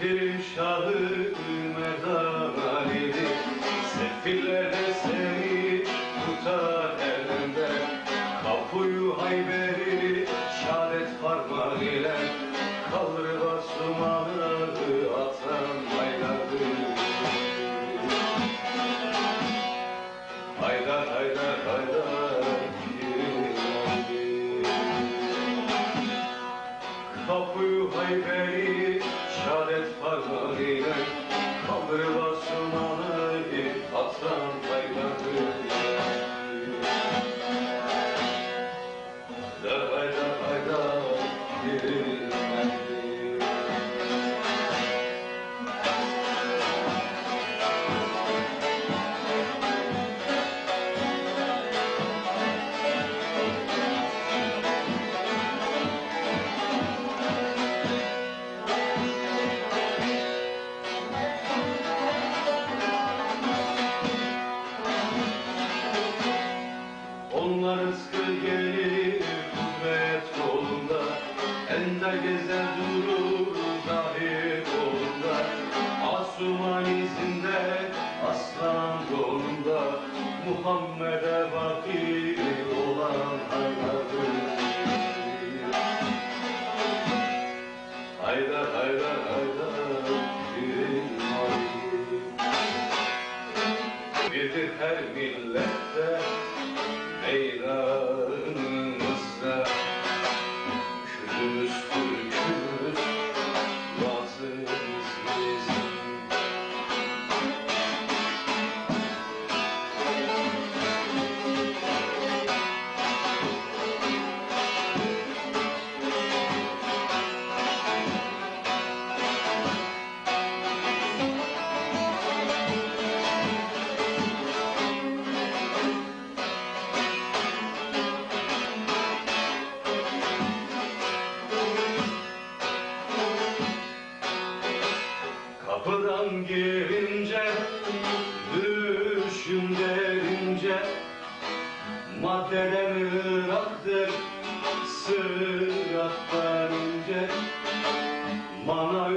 Pir Şahı Ömer Dağ Sefillerden Lord, holy. Muhammed'e baki olan hayatı Haydar haydar haydar bir Birdir her millette meydanımızda. Kürdümüz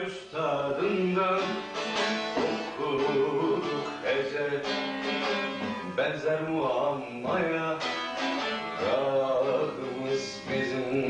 üstadından Okuduk hece Benzer muammaya Rahımız bizim